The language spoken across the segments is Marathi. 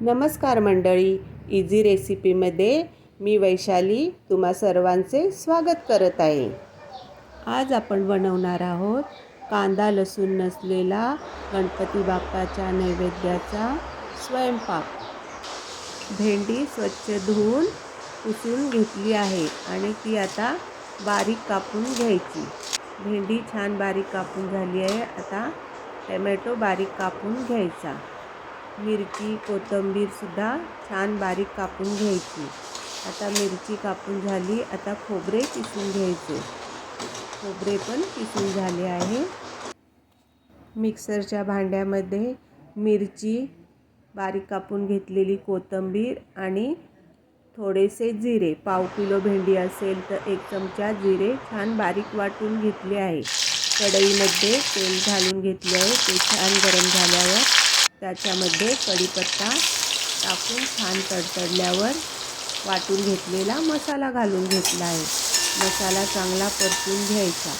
नमस्कार मंडळी इझी रेसिपीमध्ये मी वैशाली तुम्हा सर्वांचे स्वागत करत आहे. आज आपण बनवणार आहोत कांदा लसूण नसलेला गणपती बाप्पाच्या नैवेद्याचा स्वयंपाक. भेंडी स्वच्छ धुवून पुसून घेतली आहे आणि ती आता बारीक कापून घ्यायची. भेंडी छान बारीक कापून झाली आहे आता टमॅटो बारीक कापून घ्यायचा. मिरची कोथिंबीरसुद्धा छान बारीक कापून घ्यायची. आता मिरची कापून झाली आता खोबरे किसून घ्यायचे. खोबरे पण किसून झाले आहे. मिक्सरच्या भांड्यामध्ये मिरची बारीक कापून घेतलेली कोथिंबीर आणि थोडेसे जिरे. पाव किलो भेंडी असेल तर एक चमचा जिरे छान बारीक वाटून घेतले आहे. कढईमध्ये तेल घालून घेतले आहे. ते छान गरम झाल्यावर त्याच्यामध्ये कढीपत्ता टाकून छान तडतडल्यावर वाटून घेतलेला मसाला घालून घेतला आहे. मसाला चांगला परतून घ्यायचा.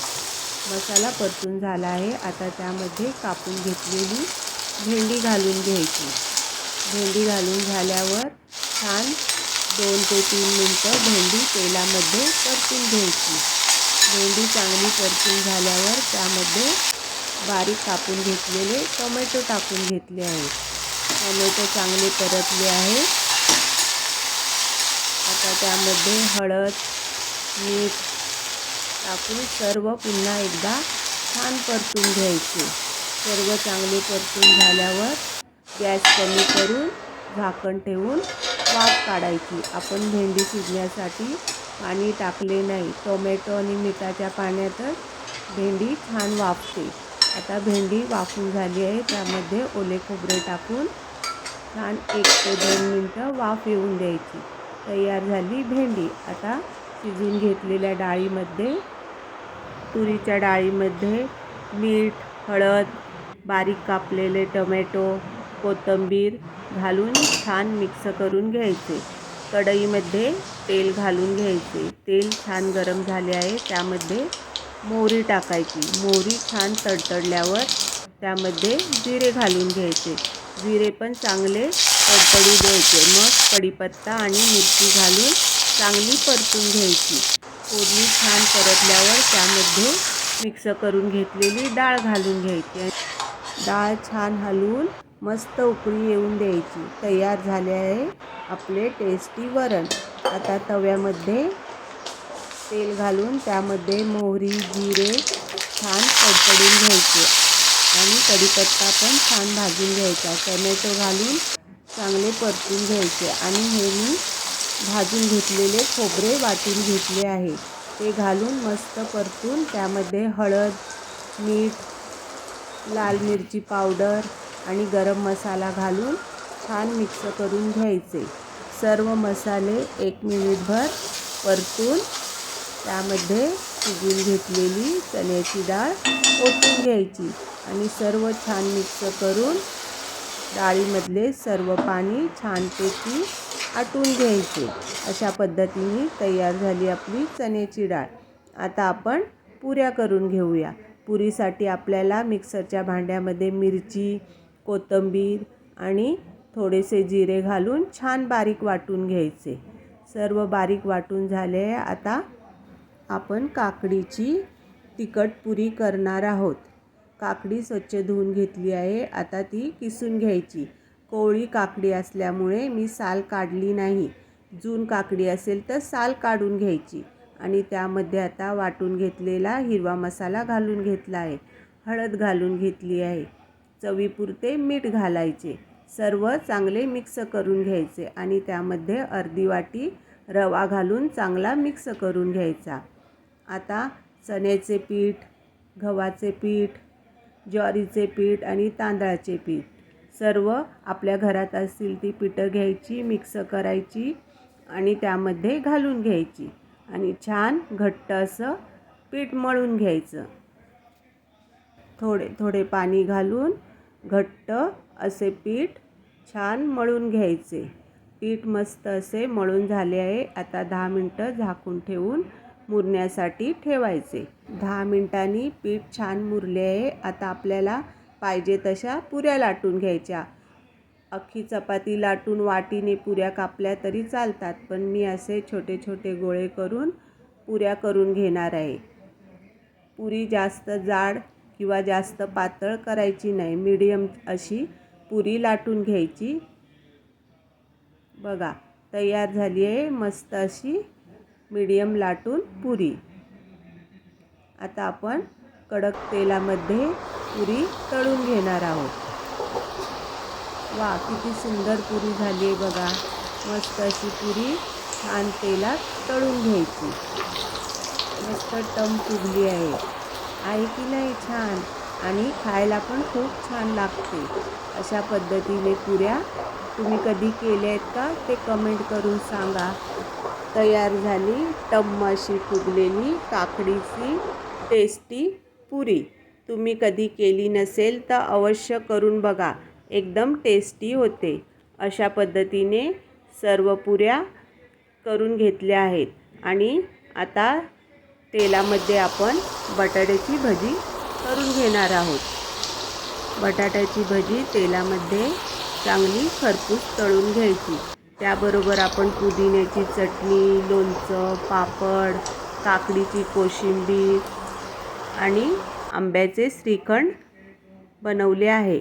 मसाला परतून झाला आहे. आता त्यामध्ये कापून घेतलेली भेंडी घालून घ्यायची. भेंडी घालून झाल्यावर छान दोन ते तीन मिनटं भेंडी तेलामध्ये परतून घ्यायची. भेंडी चांगली परतून झाल्यावर त्यामध्ये बारीक कापून घेतलेले टोमॅटो टाकून घेतले आहे. टोमॅटो चांगले परतले आहे. आता त्यामध्ये हळद मीठ टाकून सर्व पुन्हा एकदा छान परतून घ्यायचे. सर्व चांगले परतून झाल्यावर गॅस कमी करून झाकण ठेवून वाफ काढायची. आपण भेंडी शिजण्यासाठी पाणी टाकले नाही. टोमॅटो आणि मिठाच्या पाण्यातच भेंडी छान वाफते. आता भेंडी वाफून झाली आहे. त्यामध्ये ओले खोबरे टाकून छान एक ते दोन मिनटं वाफ येऊन द्यायची. तयार झाली भेंडी. आता शिजून घेतलेल्या डाळीमध्ये तुरीच्या डाळीमध्ये मीठ हळद बारीक कापलेले टोमॅटो कोथिंबीर घालून छान मिक्स करून घ्यायचे. कढईमध्ये तेल घालून घ्यायचे. तेल छान गरम झाले आहे. त्यामध्ये मोहरी टाकायची. मोहरी छान तडतडल्यावर त्यामध्ये जिरे घालून घ्यायचे. जिरे पण चांगले तडतडू द्यायचे. मग कढीपत्ता आणि मिरची घालून चांगली परतून घ्यायची. फोडणी छान परतल्यावर त्यामध्ये मिक्स करून घेतलेली डाळ घालून घ्यायची. डाळ छान हलवून मस्त उकळी येऊन द्यायची. तयार झाले आहे आपले टेस्टी वरण. आता तव्यामध्ये तेल घालून त्यामध्ये मोहरी जिरे छान तडतडून घ्यायचे. आणि कढीपत्ता पण छान भाजून घ्यायचा. टमॅटो घालून चांगले परतून घ्यायचे. आणि हे मी भाजून घेतलेले खोबरे वाटून घेतले आहे. ते घालून मस्त परतून त्यामध्ये हळद मीठ लाल मिरची पावडर आणि गरम मसाला घालून छान मिक्स करून घ्यायचे. सर्व मसाले एक मिनिटभर परतून त्यामध्ये शिजून घेतलेली चण्याची डाळ ओतून घ्यायची आणि सर्व छान मिक्स करून डाळीमधले सर्व पाणी छानपैकी आटून घ्यायचे. अशा पद्धतीने तयार झाली आपली चण्याची डाळ. आता आपण पुऱ्या करून घेऊया. पुरीसाठी आपल्याला मिक्सरच्या भांड्यामध्ये मिरची कोथिंबीर आणि थोडेसे जिरे घालून छान बारीक वाटून घ्यायचे. सर्व बारीक वाटून झाले आता आपण काकडीची तिखट पुरी करणार आहोत. काकडी स्वच्छ धुवून घेतली आहे. आता ती किसून घ्यायची. कोवळी काकडी असल्यामुळे मी साल काढली नाही. जून काकडी असेल तर साल काढून घ्यायची. आणि त्यामध्ये आता वाटून घेतलेला हिरवा मसाला घालून घेतला आहे. हळद घालून घेतली आहे. चवीपुरते मीठ घालायचे. सर्व चांगले मिक्स करून घ्यायचे. आणि त्यामध्ये अर्धी वाटी रवा घालून चांगला मिक्स करून घ्यायचा. आता चण्याचे पीठ गव्हाचे पीठ ज्वारीचे पीठ आणि तांदळाचे पीठ. सर्व आपल्या घरात असतील ती पिठं घ्यायची मिक्स करायची आणि त्यामध्ये घालून घ्यायची. आणि छान घट्ट असं पीठ मळून घ्यायचं. थोडे थोडे पाणी घालून घट्ट असे पीठ छान मळून घ्यायचे. पीठ मस्त असे मळून झाले आहे. आता दहा मिनटं झाकून ठेवून मुरण्यासाठी ठेवायचे. दहा मिनटांनी पीठ छान मुरले आहे. आता आपल्याला पाहिजे तशा पुऱ्या लाटून घ्यायच्या. अख्खी चपाती लाटून वाटीने पुऱ्या कापल्या तरी चालतात पण मी असे छोटे छोटे गोळे करून पुऱ्या करून घेणार आहे. पुरी जास्त जाड किंवा जास्त पातळ करायची नाही. मीडियम अशी पुरी लाटून घ्यायची. बघा तयार झाली आहे. मस्त अशी मीडियम लाटून पुरी. आता आपण कडक तेलामध्ये पुरी तळून घेणार आहोत. वा किती सुंदर पुरी झाली आहे बघा. मस्त अशी पुरी छान तेलात तळून घ्यायची. मस्त टम फुगली आहे. आहे की नाही छान? आणि खायला पण खूप छान लागते. अशा पद्धतीने पुऱ्या तुम्ही कधी केले आहेत का? ते कमेंट करून सांगा. तयार झाली टम्म अशी फुगलेली काकडीची टेस्टी पुरी. तुम्ही कधी केली नसेल तर अवश्य करून बघा. एकदम टेस्टी होते. अशा पद्धतीने सर्व पुऱ्या करून घेतल्या आहेत. आणि आता तेलामध्ये आपण बटाट्याची भजी करून घेणार आहोत. बटाट्याची भजी तेलामध्ये चांगली खरपूस तळून घ्यायची. त्याबरोबर आपण पुदिन्याची चटणी लोणचं पापड काकडीची कोशिंबीर आणि आंब्याचे श्रीखंड बनवले आहे.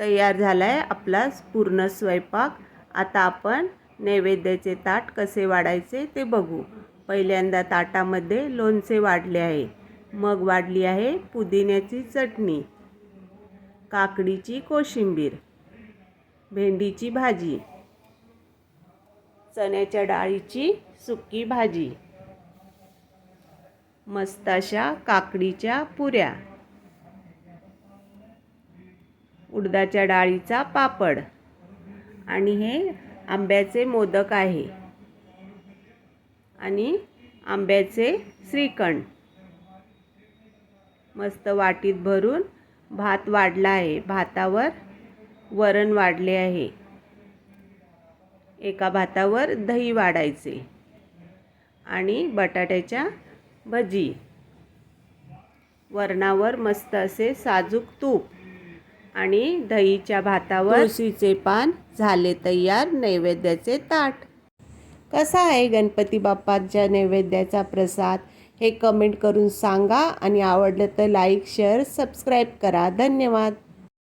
तयार झाला आहे आपला पूर्ण स्वयंपाक. आता आपण नैवेद्याचे ताट कसे वाढायचे ते बघू. पहिल्यांदा ताटामध्ये लोणचे वाढले आहे. मग वाढली आहे पुदिन्याची चटणी काकडीची कोशिंबीर. भेंडीची भाजी चण्याच्या डाळीची सुकी भाजी मस्ताशा काकडीच्या पुऱ्या उडदाच्या डाळीचा पापड आणि हे आंब्याचे मोदक आहे. आणि आंब्याचे श्रीखंड. मस्त वाटीत भरून भात वाढला आहे. भातावर वरण वाढले आहे. एका भातावर दही वाढायचे आणि बटाट्याच्या भजी. वरणावर मस्त असे साजूक तूप आणि दहीच्या भातावर तुळशीचे पान झाले तयार नैवेद्याचे ताट. कसा आहे गणपती बाप्पाच्या नैवेद्याचा प्रसाद? हे कमेंट करून सांगा आणि आवडलं तर लाईक शेअर सबस्क्राईब करा. धन्यवाद.